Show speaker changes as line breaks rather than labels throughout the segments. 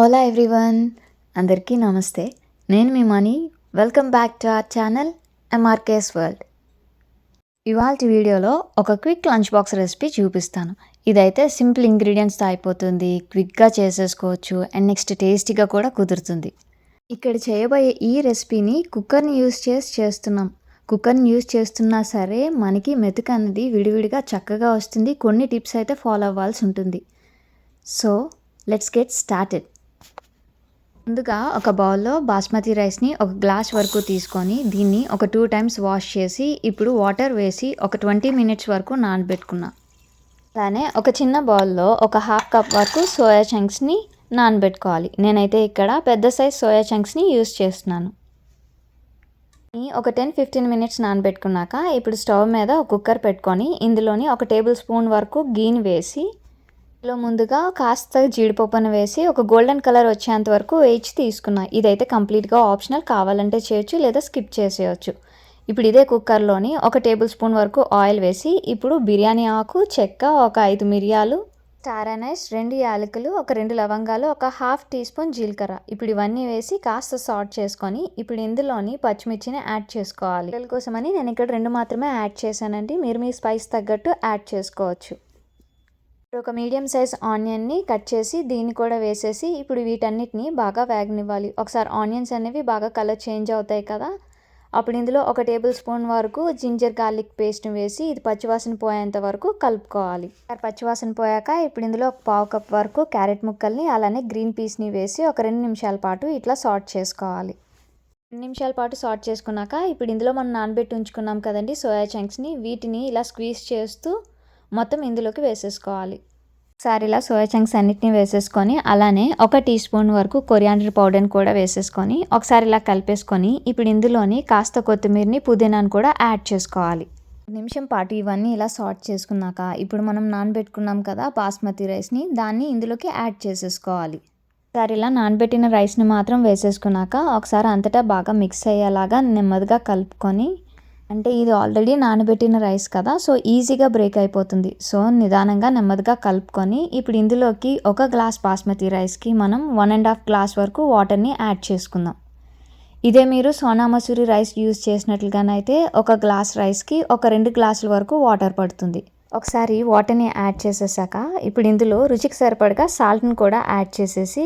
Ola everyone అందరికీ నమస్తే. నేను మీ Mani. Welcome back to our channel M R K S world ఇవాళ వీడియోలో ఒక క్విక్ లంచ్ బాక్స్ రెసిపీ చూపిస్తాను. ఇదైతే సింపుల్ ఇంగ్రీడియంట్స్తో అయిపోతుంది. క్విక్గా చేసేసుకోవచ్చు. అండ్ నెక్స్ట్ టేస్టీగా కూడా కుదురుతుంది. ఇక్కడ చేయబోయే ఈ రెసిపీని కుక్కర్ని యూస్ చేసి చేస్తున్నాం. కుక్కర్ని యూస్ చేస్తున్నా సరే మనకి మెతుక అనేది విడివిడిగా చక్కగా వస్తుంది. కొన్ని టిప్స్ అయితే ఫాలో అవ్వాల్సి ఉంటుంది. సో లెట్స్ గెట్ స్టార్టెడ్ ముందుగా ఒక బౌల్లో బాస్మతి రైస్ని ఒక గ్లాస్ వరకు తీసుకొని దీన్ని ఒక టూ టైమ్స్ వాష్ చేసి ఇప్పుడు వాటర్ వేసి ఒక ట్వంటీ మినిట్స్ వరకు నానబెట్టుకున్నా. అలానే ఒక చిన్న బౌల్లో ఒక హాఫ్ కప్ వరకు సోయా చంక్స్ని నానబెట్టుకోవాలి. నేనైతే ఇక్కడ పెద్ద సైజ్ సోయా చంక్స్ని యూస్ చేస్తున్నాను. ఒక టెన్ ఫిఫ్టీన్ మినిట్స్ నానబెట్టుకున్నాక ఇప్పుడు స్టవ్ మీద ఒక కుక్కర్ పెట్టుకొని ఇందులోని ఒక టేబుల్ స్పూన్ వరకు గీని వేసి లో ముందుగా కాస్త జీడిపప్పును వేసి ఒక గోల్డెన్ కలర్ వచ్చేంత వరకు వేయించి తీసుకున్నా. ఇదైతే కంప్లీట్గా ఆప్షనల్ కావాలంటే చేయొచ్చు లేదా స్కిప్ చేసేయచ్చు. ఇప్పుడు ఇదే కుక్కర్లోని ఒక టేబుల్ స్పూన్ వరకు ఆయిల్ వేసి ఇప్పుడు బిర్యానీ ఆకు చెక్క ఒక ఐదు మిరియాలు టారానైస్ రెండు యాలకులు ఒక రెండు లవంగాలు ఒక హాఫ్ టీ స్పూన్ జీలకర్ర. ఇప్పుడు ఇవన్నీ వేసి కాస్త సాల్ట్ చేసుకొని ఇప్పుడు ఇందులోని పచ్చిమిర్చిని యాడ్ చేసుకోవాలి. పిల్లల కోసమని నేను ఇక్కడ రెండు మాత్రమే యాడ్ చేశానండి. మీరు మీ స్పైస్ తగ్గట్టు యాడ్ చేసుకోవచ్చు. ఒక మీడియం సైజ్ ఆనియన్ని కట్ చేసి దీన్ని కూడా వేసేసి ఇప్పుడు వీటన్నిటిని బాగా వేగనివ్వాలి. ఒకసారి ఆనియన్స్ అనేవి బాగా కలర్ చేంజ్ అవుతాయి కదా. అప్పుడు ఇందులో ఒక టేబుల్ స్పూన్ వరకు జింజర్ గార్లిక్ పేస్ట్ వేసి ఇది పచ్చివాసన పోయేంత వరకు కలుపుకోవాలి. పచ్చివాసన పోయాక ఇప్పుడు ఇందులో ఒక పావు కప్ వరకు క్యారెట్ ముక్కల్ని అలానే గ్రీన్ పీస్ని వేసి ఒక రెండు నిమిషాల పాటు ఇట్లా సార్ట్ చేసుకోవాలి. రెండు నిమిషాల పాటు సార్ట్ చేసుకున్నాక ఇప్పుడు ఇందులో మనం నానబెట్టి ఉంచుకున్నాం కదండి సోయా చంక్స్ని వీటిని ఇలా స్క్వీజ్ చేస్తూ మొత్తం ఇందులోకి వేసేసుకోవాలి. ఒకసారి ఇలా సోయా చంక్స్ అన్నిటిని వేసేసుకొని అలానే ఒక టీ స్పూన్ వరకు కొరియాండర్ పౌడర్ని కూడా వేసేసుకొని ఒకసారి ఇలా కలిపేసుకొని ఇప్పుడు ఇందులోని కాస్త కొత్తిమీరని పుదీనాను కూడా యాడ్ చేసుకోవాలి. నిమిషం పాటు ఇవన్నీ ఇలా సార్ట్ చేసుకున్నాక ఇప్పుడు మనం నానబెట్టుకున్నాం కదా బాస్మతి రైస్ని దాన్ని ఇందులోకి యాడ్ చేసేసుకోవాలి. ఒకసారి ఇలా నానబెట్టిన రైస్ని మాత్రం వేసేసుకున్నాక ఒకసారి అంతటా బాగా మిక్స్ అయ్యేలాగా నెమ్మదిగా కలుపుకొని అంటే ఇది ఆల్రెడీ నానబెట్టిన రైస్ కదా సో ఈజీగా బ్రేక్ అయిపోతుంది. సో నిదానంగా నెమ్మదిగా కలుపుకొని ఇప్పుడు ఇందులోకి ఒక గ్లాస్ బాస్మతి రైస్కి మనం వన్ అండ్ హాఫ్ గ్లాస్ వరకు వాటర్ని యాడ్ చేసుకుందాం. ఇదే మీరు సోనా మసూరి రైస్ యూజ్ చేసినట్లుగానైతే ఒక గ్లాస్ రైస్కి ఒక రెండు గ్లాసుల వరకు వాటర్ పడుతుంది. ఒకసారి వాటర్ని యాడ్ చేసేసాక ఇప్పుడు ఇందులో రుచికి సరిపడగా సాల్ట్ని కూడా యాడ్ చేసేసి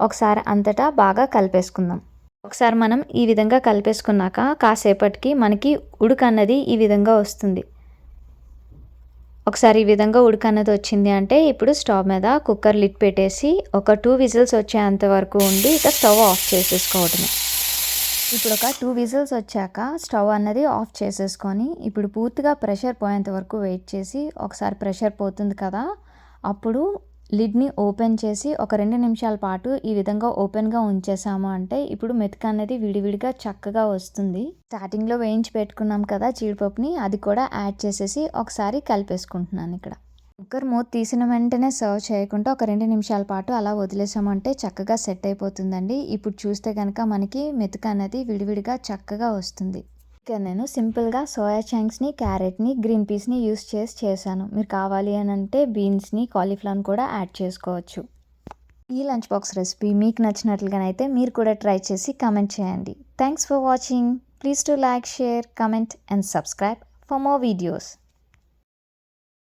ఒకసారి అంతటా బాగా కలిపేసుకుందాం. ఒకసారి మనం ఈ విధంగా కలిపేసుకున్నాక కాసేపటికి మనకి ఉడుక అన్నది ఈ విధంగా వస్తుంది. ఒకసారి ఈ విధంగా ఉడకన్నది వచ్చింది అంటే ఇప్పుడు స్టవ్ మీద కుక్కర్ లిట్ పెట్టేసి ఒక టూ విజిల్స్ వచ్చేంత వరకు ఉండి ఇక స్టవ్ ఆఫ్ చేసేసుకోవటమే ఇప్పుడు ఒక టూ విజిల్స్ వచ్చాక స్టవ్ అన్నది ఆఫ్ చేసేసుకొని ఇప్పుడు పూర్తిగా ప్రెషర్ పోయేంత వరకు వెయిట్ చేసి ఒకసారి ప్రెషర్ పోతుంది కదా అప్పుడు లిడ్ని ఓపెన్ చేసి ఒక రెండు నిమిషాల పాటు ఈ విధంగా ఓపెన్గా ఉంచేసాము అంటే ఇప్పుడు మెతుక అనేది విడివిడిగా చక్కగా వస్తుంది. స్టార్టింగ్లో వేయించి పెట్టుకున్నాం కదా జీడిపప్పుని అది కూడా యాడ్ చేసేసి ఒకసారి కలిపేసుకుంటున్నాను ఇక్కడ. కుక్కర్ మూత తీసిన వెంటనే సర్వ్ చేయకుండా ఒక రెండు నిమిషాల పాటు అలా వదిలేసామంటే చక్కగా సెట్ అయిపోతుందండి. ఇప్పుడు చూస్తే కనుక మనకి మెతుక అనేది విడివిడిగా చక్కగా వస్తుంది. ఇక్కడ నేను సింపుల్గా సోయా చంక్స్ని క్యారెట్ని గ్రీన్ పీస్ని యూస్ చేసి చేశాను. మీరు కావాలి అని అంటే బీన్స్ని కాలీఫ్లవర్ని కూడా యాడ్ చేసుకోవచ్చు. ఈ లంచ్ బాక్స్ రెసిపీ మీకు నచ్చినట్లుగానైతే మీరు కూడా ట్రై చేసి కమెంట్ చేయండి. Thanks for watching. Please to like share comment and subscribe for more videos.